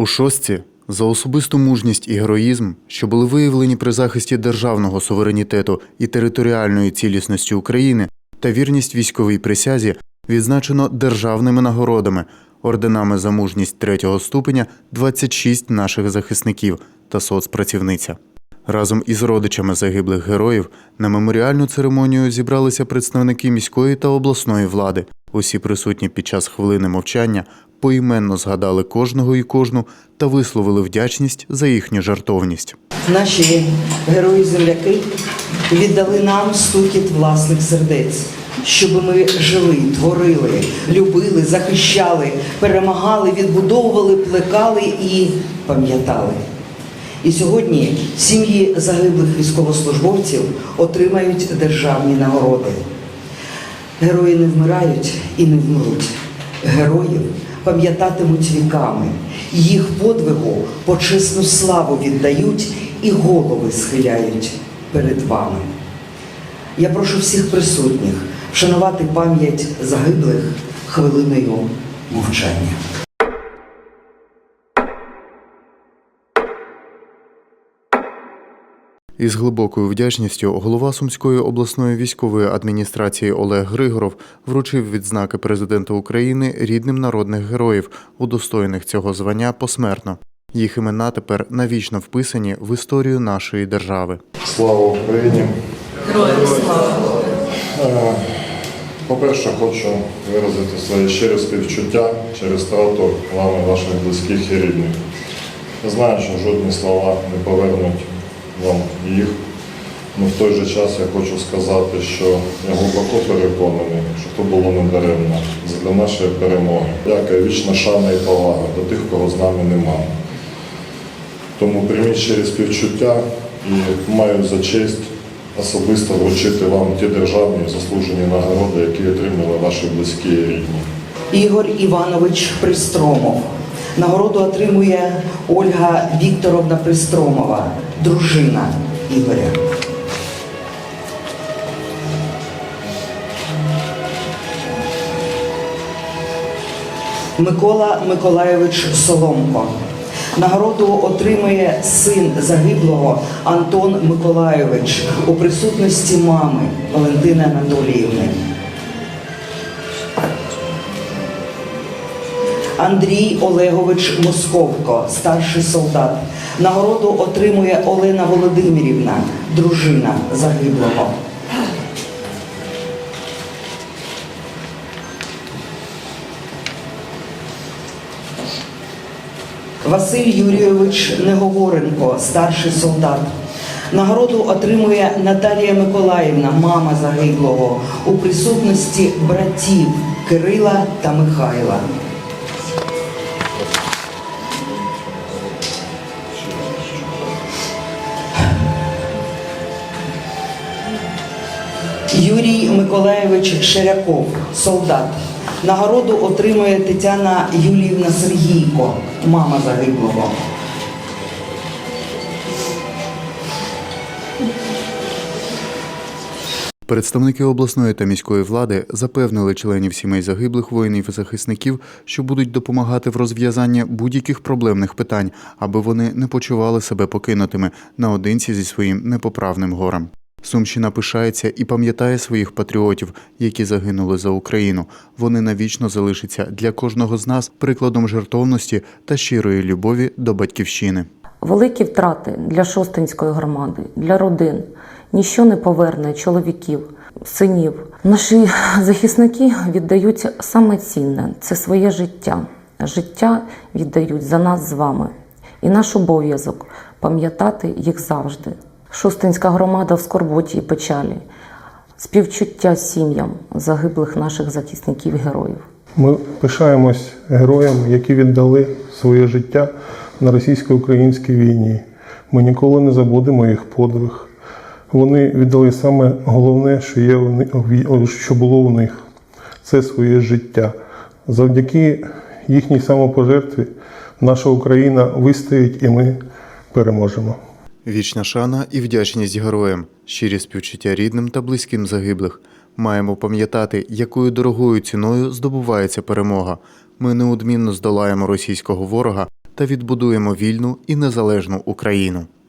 У шостці за особисту мужність і героїзм, що були виявлені при захисті державного суверенітету і територіальної цілісності України та вірність військовій присязі, відзначено державними нагородами, орденами за мужність третього ступеня 26 наших захисників та соцпрацівниця. Разом із родичами загиблих героїв на меморіальну церемонію зібралися представники міської та обласної влади. Усі присутні під час хвилини мовчання поіменно згадали кожного і кожну та висловили вдячність за їхню жартовність. Наші герої-земляки віддали нам стукіт власних сердець, щоб ми жили, творили, любили, захищали, перемагали, відбудовували, плекали і пам'ятали. І сьогодні сім'ї загиблих військовослужбовців отримають державні нагороди. Герої не вмирають і не вмруть. Героїв пам'ятатимуть віками. Їх подвигу почесну славу віддають і голови схиляють перед вами. Я прошу всіх присутніх вшанувати пам'ять загиблих хвилиною мовчання. Із глибокою вдячністю голова Сумської обласної військової адміністрації Олег Григоров вручив відзнаки президента України рідним народних героїв, удостоєних цього звання посмертно. Їх імена тепер навічно вписані в історію нашої держави. Слава Україні! Героям слава! Е, По-перше, хочу виразити своє щире співчуття через втрату вами ваших близьких і рідних. Я знаю, що жодні слова не повернуть вам їх, але в той же час я хочу сказати, що я глибоко переконаний, що то було не даремно для нашої перемоги. Дякую, вічна шана і повага до тих, кого з нами немає. Тому прийміть щирі співчуття і маю за честь особисто вручити вам ті державні заслужені нагороди, які отримали ваші близькі і рідні. Ігор Іванович Пристромов. Нагороду отримує Ольга Вікторовна Пристромова, дружина Ігоря. Микола Миколайович Соломко. Нагороду отримує син загиблого Антон Миколайович у присутності мами Валентини Анатоліївни. Андрій Олегович Московко, старший солдат. Нагороду отримує Олена Володимирівна, дружина загиблого. Василь Юрійович Неговоренко, старший солдат. Нагороду отримує Наталія Миколаївна, мама загиблого, у присутності братів Кирила та Михайла. Юрій Миколаєвич Ширяков, солдат. Нагороду отримує Тетяна Юліївна Сергійко, мама загиблого. Представники обласної та міської влади запевнили членів сімей загиблих воїнів і захисників, що будуть допомагати в розв'язанні будь-яких проблемних питань, аби вони не почували себе покинутими наодинці зі своїм непоправним горем. Сумщина пишається і пам'ятає своїх патріотів, які загинули за Україну. Вони навічно залишаться для кожного з нас прикладом жертовності та щирої любові до батьківщини. Великі втрати для Шостинської громади, для родин. Ніщо не поверне чоловіків, синів. Наші захисники віддають саме цінне це своє життя. Життя віддають за нас з вами. І наш обов'язок пам'ятати їх завжди. Шостинська громада в скорботі і печалі, співчуття сім'ям загиблих наших захисників героїв. Ми пишаємось героям, які віддали своє життя на російсько-українській війні. Ми ніколи не забудемо їх подвиг. Вони віддали саме головне, що є що було у них це своє життя. Завдяки їхній самопожертві наша Україна вистоїть і ми переможемо. Вічна шана і вдячність героям, щирі співчуття рідним та близьким загиблих. Маємо пам'ятати, якою дорогою ціною здобувається перемога. Ми неодмінно здолаємо російського ворога та відбудуємо вільну і незалежну Україну.